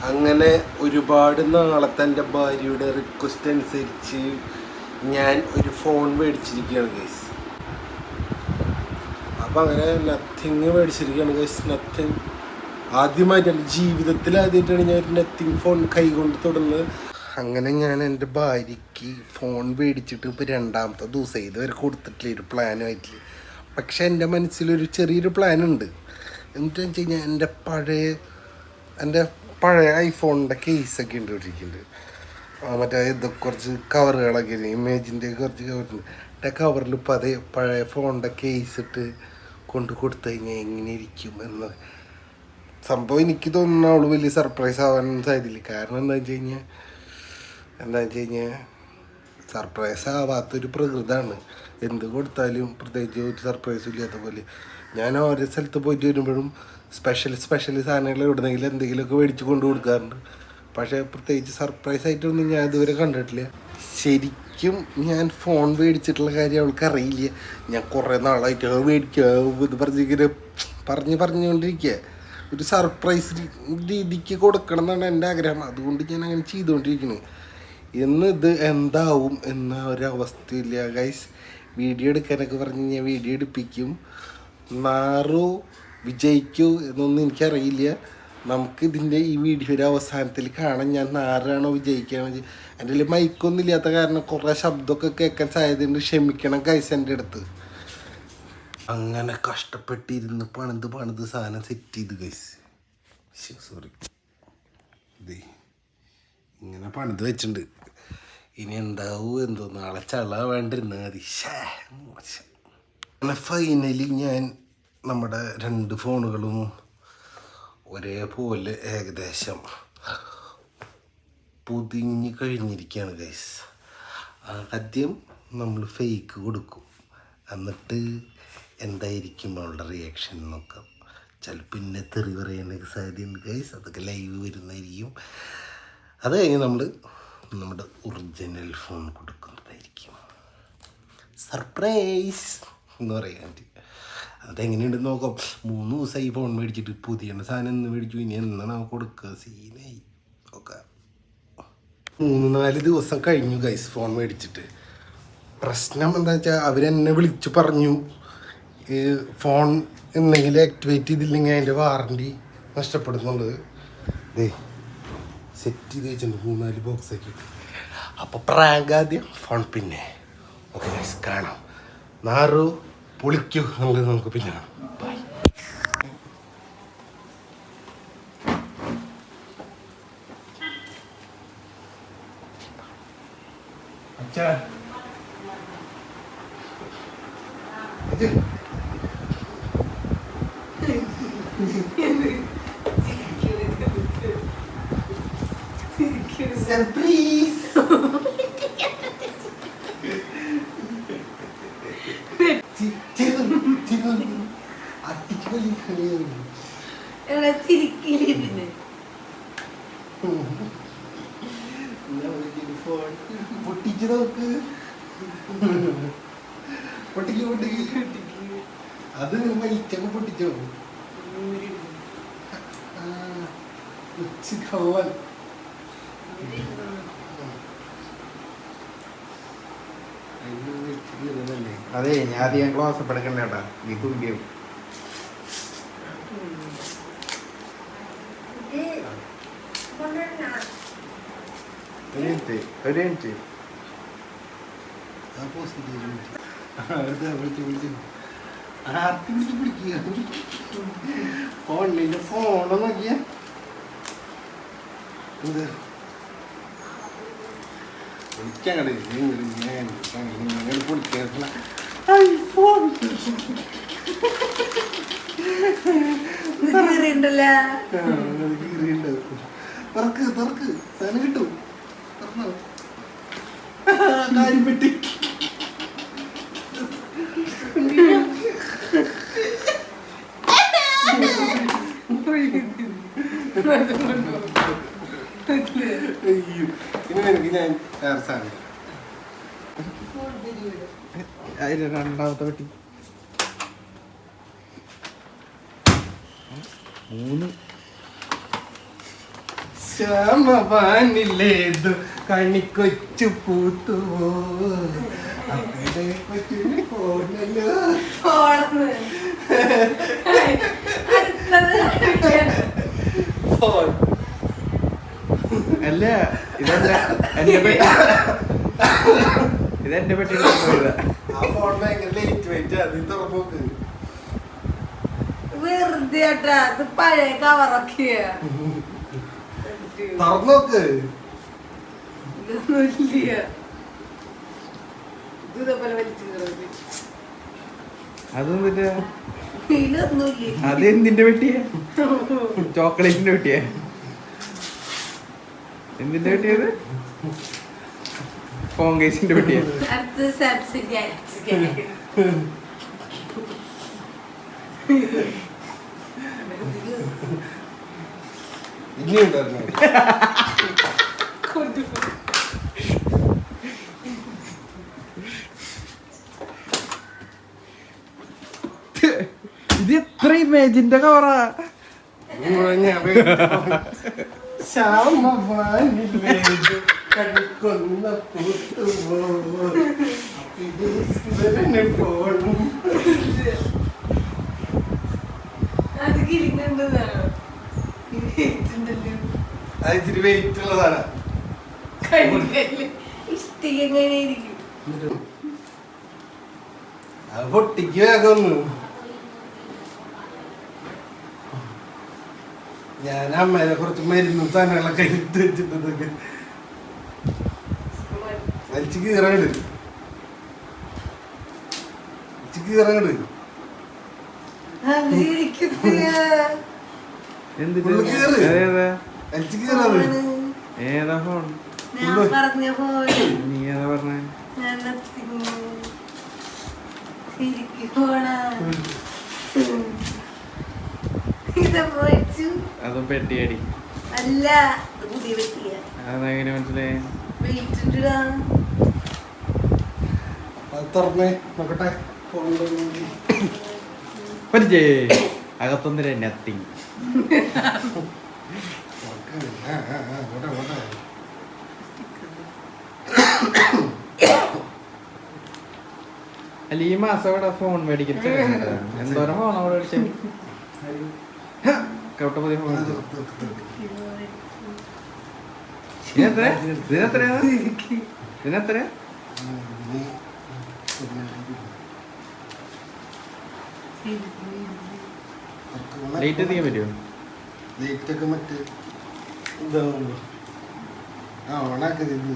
അങ്ങനെ ഒരുപാട് നാളത്തെ എന്റെ ഭാര്യയുടെ റിക്വസ്റ്റ് അനുസരിച്ച് ഞാൻ ഒരു ഫോൺ മേടിച്ചിരിക്കുകയാണ് ഗൈസ് അപ്പം അങ്ങനെ നത്തിങ് മേടിച്ചിരിക്കുകയാണ് ഗൈസ് നത്തിങ് ആദ്യമായിട്ട് എന്റെ ജീവിതത്തിൽ ആദ്യമായിട്ടാണ് ഞാൻ ഒരു നത്തിങ് ഫോൺ കൈകൊണ്ട് തുടങ്ങുന്നത് അങ്ങനെ ഞാൻ എന്റെ ഭാര്യയ്ക്ക് ഫോൺ മേടിച്ചിട്ട് ഇപ്പോൾ രണ്ടാമത്തെ ദിവസം ഇതുവരെ കൊടുത്തിട്ടില്ല ഒരു പ്ലാനുമായിട്ടില്ല പക്ഷേ എന്റെ മനസ്സിലൊരു ചെറിയൊരു പ്ലാനുണ്ട് എന്നിട്ട് വെച്ച് കഴിഞ്ഞാൽ എന്റെ പഴയ എന്റെ പഴയ ഐഫോണിന്റെ കേസൊക്കെ ഉണ്ട് ഇട്ടിരിക്കുന്നുണ്ട് മറ്റേ ഇത് കുറച്ച് കവറുകളൊക്കെ ഇമേജിന്റെ കുറച്ച് കവറുണ്ട് മറ്റേ കവറിൽ ഇപ്പോൾ അതേ പഴയ ഫോണിന്റെ കേസ് ഇട്ട് കൊണ്ട് കൊടുത്തു കഴിഞ്ഞാൽ എങ്ങനെ ഇരിക്കും എന്ന് സംഭവം എനിക്ക് തോന്നുന്നു അവൾ വലിയ സർപ്രൈസ് ആവാൻ സാധ്യതയില്ല. കാരണം എന്താ വെച്ച് കഴിഞ്ഞാൽ എന്താ വെച്ച് കഴിഞ്ഞാൽ സർപ്രൈസ് ആവാത്തൊരു പ്രകൃതമാണ് എന്ത് കൊടുത്താലും പ്രത്യേകിച്ച് ഒരു സർപ്രൈസും ഇല്ലാത്ത പോലെ. ഞാൻ ഓരോ സ്ഥലത്ത് പോയിട്ട് വരുമ്പോഴും സ്പെഷ്യൽ സ്പെഷ്യൽ സാധനങ്ങൾ എവിടുന്നെങ്കിലും എന്തെങ്കിലുമൊക്കെ മേടിച്ച് കൊണ്ടു കൊടുക്കാറുണ്ട്. പക്ഷേ പ്രത്യേകിച്ച് സർപ്രൈസ് ആയിട്ടൊന്നും ഞാൻ ഇതുവരെ കണ്ടിട്ടില്ല. ശരിക്കും ഞാൻ ഫോൺ മേടിച്ചിട്ടുള്ള കാര്യം അവൾക്ക് അറിയില്ല. ഞാൻ കുറേ നാളായിട്ട് മേടിക്കുക മേടിക്കാം ഇത് പറഞ്ഞിങ്ങനെ പറഞ്ഞ് പറഞ്ഞുകൊണ്ടിരിക്കുക. ഒരു സർപ്രൈസ് രീതിക്ക് കൊടുക്കണം എന്നാണ് എന്റെ ആഗ്രഹം. അതുകൊണ്ട് ഞാൻ അങ്ങനെ ചെയ്തുകൊണ്ടിരിക്കുന്നത് ഇന്ന് ഇത് എന്താവും എന്ന ഒരവസ്ഥയില്ല ഗൈസ് വീഡിയോ എടുക്കാനൊക്കെ പറഞ്ഞ് ഞാൻ വീഡിയോ എടുപ്പിക്കും. നാറോ വിജയിക്കൂ എന്നൊന്നും എനിക്കറിയില്ല. നമുക്ക് ഇതിന്റെ ഈ വീഡിയോയുടെ അവസാനത്തിൽ കാണാൻ ഞാൻ ആരാണോ വിജയിക്കുകയാണോ ചെയ്യ- എന്റെ കയ്യിൽ മൈക്കൊന്നും ഇല്ലാത്ത കാരണം കുറേ ശബ്ദമൊക്കെ കേൾക്കാൻ സാധ്യതയുണ്ട്. ക്ഷമിക്കണം കൈസ എന്റെ അടുത്ത്. അങ്ങനെ കഷ്ടപ്പെട്ടിരുന്ന് പണിത് പണിത് സാധനം സെറ്റ് ചെയ്ത് കൈസ് സോറി ഇതേ ഇങ്ങനെ പണിത് വെച്ചിട്ടുണ്ട്. ഇനി എന്താവൂ എന്തോ നാളെ ചള വേണ്ടിരുന്ന മതി മോശം. അങ്ങനെ ഫൈനലി ഞാൻ നമ്മുടെ രണ്ട് ഫോണുകളും ഒരേപോലെ ഏകദേശം പൊതിഞ്ഞ് കഴിഞ്ഞിരിക്കുകയാണ് ഗൈസ് ആദ്യം നമ്മൾ ഫേക്ക് കൊടുക്കും. എന്നിട്ട് എന്തായിരിക്കും അവളുടെ റിയാക്ഷൻ നോക്കാം. ചിലപ്പോൾ പിന്നെ തെറി പറയാനൊക്കെ സാധ്യതയുണ്ട് ഗൈസ് അതൊക്കെ ലൈവ് വരുന്നതായിരിക്കും. അത് കഴിഞ്ഞ് നമ്മൾ നമ്മുടെ ഒറിജിനൽ ഫോൺ കൊടുക്കുന്നതായിരിക്കും. സർപ്രൈസ് എന്ന് പറയാൻ അതെങ്ങനെയുണ്ടെന്ന് നോക്കാം. മൂന്ന് ദിവസമായി ഫോൺ മേടിച്ചിട്ട് പുതിയ സാധനം എന്ന് മേടിച്ചു. ഇനി എന്നാണ് കൊടുക്കുക? സീനായി. ഒക്കെ മൂന്ന് നാല് ദിവസം കഴിഞ്ഞു ഗൈസ് ഫോൺ മേടിച്ചിട്ട്. പ്രശ്നം എന്താ വെച്ചാൽ അവരെന്നെ വിളിച്ചു പറഞ്ഞു. ഫോൺ എന്തെങ്കിലും ആക്ടിവേറ്റ് ചെയ്തില്ലെങ്കിൽ അതിന്റെ വാറണ്ടി നഷ്ടപ്പെടുന്നുണ്ട്. ദേ സെറ്റ് ചെയ്ത് വെച്ചിട്ടുണ്ട് മൂന്നാൽ ബോക്സ് ആക്കി അപ്പോൾ പ്രാങ്ക് ആദ്യം ഫോൺ പിന്നെ. ഓക്കെ കാണാം. നാറു പൊളിക്കൂ എന്നുള്ളത് നമുക്ക് പിന്നെ കാണാം. ബൈ നോക്ക് പൊട്ടിക്ക് പൊട്ടിക്ക് അത് വലിച്ചൊക്കെ പൊട്ടിച്ചോ ഉച്ച അതെ ഞാൻ അധികം ക്ലാസ് പഠിക്കണ്ടേട്ടാ നീ തുമ്പിയും ഒരു മിനിറ്റ് ഒരു മിനിറ്റ് ആ പോസ്റ്റ് അടുത്ത വിളിച്ച് വിളിച്ച് ആർക്കും വിളിച്ച് പിടിക്കുക ഫോണിന്റെ ഫോണ് നോക്കിയ. വിളിക്കാൻ ഞാൻ പൊളിക്കാൻ ഐഫോൺ ഉണ്ടല്ലോ തുറക്ക് തുറക്ക്. സാധനം കിട്ടും. അയ്യോ ഇനി എനിക്ക് ഞാൻ സാധനം അതിന് രണ്ടാമത്തെ പെട്ടി. മൂന്ന് ശ്യാമവാനിലേതു കണിക്കൊച്ചു പൂത്തുവോ അവിടെ കൊച്ചിന് ഫോൺ. അല്ല ഇതെന്റെ എന്റെ പെട്ടി ഇതെന്റെ പെട്ടി ആ ഫോൺ ഭയങ്കര ലേറ്റ് വെയിറ്റ് അത് തുറന്നു വെറുതെ ഇത് പഴയ കവറൊക്കെയ തുറന്നു നോക്ക് ഇതൊന്നുമില്ല. ഇത് ഇതേപോലെ വലിച്ചു കയറി അതും എന്തിന്റെ പെട്ടിയാ? ചോക്ലേറ്റിന്റെ വെട്ടിയ എന്തിന്റെ വെട്ടിയത് കോൺഗ്രസിന്റെ കേസിന്റെ ഇനിയും തരണം ഇത് എത്ര ഇമേജിന്റെ കവറാ അത് ഇതുണ്ടല്ലോ അത് ഇച്ചിരി വെയിറ്റ് അത് പൊട്ടിക്ക് ഞാൻ അമ്മേനെ കുറച്ച് മരുന്നും സാധനങ്ങളൊക്കെ എടുത്ത് വെച്ചിട്ടൊക്കെ വലിച്ചു കീറങ്ങട്. വലിച്ചു കീറങ്ങട് അത് ഇരിക്കത്തില്ല എന്തിട്ട് ഉള്ളു കേറ്. ഏതാ ഫോൺ? നീ ഏതാ പറഞ്ഞേ? അതും പെട്ടിയടി. അല്ല പുതിയ അതെങ്ങനെ മനസ്സിലായി? പരിചയ. അകത്തൊന്നില്ല നത്തിങ് അല്ല ഈ മാസം ഇവിടെ ഫോൺ മേടിക്കുന്ന എന്തോരം ഫോൺ അവിടെ മേടിച്ചത് കൗട്ട പുതിയ ഫോൺ ഇതിനെത്ര? ഇതിനെത്രയാ? ഇതിനെത്രയാ? ലൈറ്റ് എത്തിക്കാൻ പറ്റുമോ ലൈറ്റൊക്കെ മറ്റേ ഇതാവുമ്പോ. ആ ഓണാക്കരുത്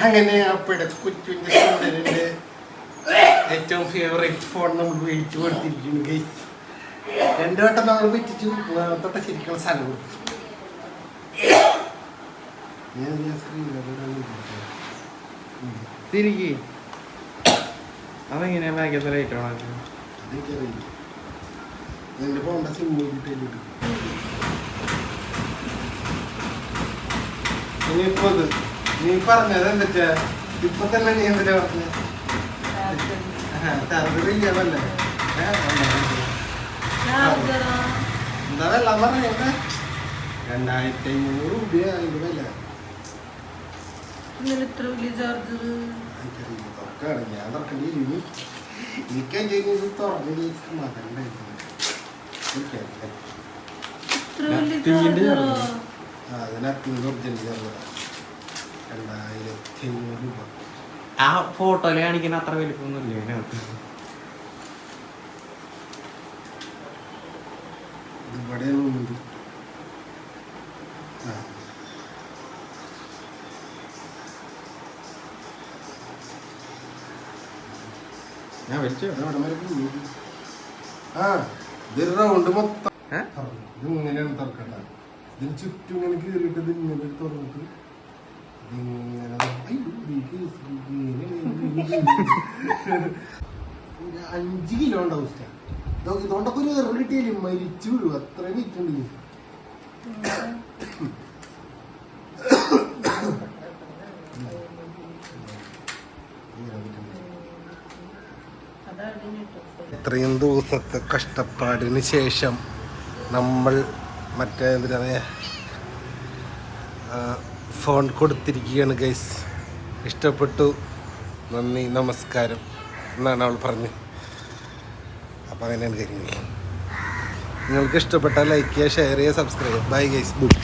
അങ്ങനെ അപ്പയുടെ കൊച്ചുവിന്റെ ഏറ്റവും ഫേവറേറ്റ് ഫോൺ നമ്മൾ വെയിറ്റ് കൊടുത്തിരിക്കുന്നു ഗൈസ് രണ്ടു വട്ടം നമ്മൾ വെച്ചിച്ചു തൊട്ട ശരിക്കുള്ള സ്ഥലം കൊടുത്തു. ഞാൻ ഞാൻ സ്ക്രീനിൽ തിരികെ. അതെങ്ങനെയാ? ബാഗത്തെ ലൈറ്റ് ഓണാക്കി അതെനിക്കറിയില്ല. എന്റെ ഫോണിന്റെ സിം കിട്ടിയിട്ട് ഇനിയിപ്പോ ഇത് നീ പറഞ്ഞത് എന്തൊക്കെയാ? ഇപ്പൊ തന്നെ നീ എന്തിനാ പറഞ്ഞത് എന്താ വെള്ളം പറഞ്ഞേ രണ്ടായിരത്തി അഞ്ഞൂറ് രൂപ അതിന്റെ വില. തുറക്കാണ്. ഞാൻ തുറക്കേണ്ടി ഇനി എനിക്ക് ചെയ്യുന്നത് തുറന്നു മകണ്ടായിരുന്നു എനിക്കറിയില്ല ഇത്ര വലിയ തീയിന്റെ ചാർജറോ ചാർജർ. അതിനകത്ത് ഒറിജിനൽ രണ്ടായിരത്തി അഞ്ഞൂറ് രൂപ. ആ ഫോട്ടോയിൽ കാണിക്കുന്ന അത്ര വലിപ്പമൊന്നുമില്ല അതിനകത്ത് ഇവിടെ ഞാൻ വരെ ആ ഇതൊരു റൗണ്ട് മൊത്തം. ഏ? ഇത് ഇങ്ങനെയാണ് തുറക്കണ്ട ഇതിന് ചുറ്റും ഇങ്ങനെ കീറിയിട്ട് ഇത് ഇങ്ങനെ തുറന്നിട്ട് അഞ്ച് കിലോ ഉണ്ടാവും തൊണ്ടക്കൊരു ഇറങ്ങിട്ടില്ല മരിച്ചു വിടും അത്ര വിറ്റുണ്ട് ഇത്രയും ദിവസത്തെ കഷ്ടപ്പാടിന് ശേഷം നമ്മൾ മറ്റേ എന്താ പറയുക ഫോൺ കൊടുത്തിരിക്കുകയാണ് ഗൈസ് ഇഷ്ടപ്പെട്ടു. നന്ദി നമസ്കാരം എന്നാണ് അവൾ പറഞ്ഞത് അപ്പോൾ അങ്ങനെയാണ് കാര്യങ്ങൾ. നിങ്ങൾക്ക് ഇഷ്ടപ്പെട്ടാൽ ലൈക്ക് ചെയ്യുക ഷെയർ ചെയ്യുക സബ്സ്ക്രൈബ് ബൈ ഗൈസ് ബുക്ക്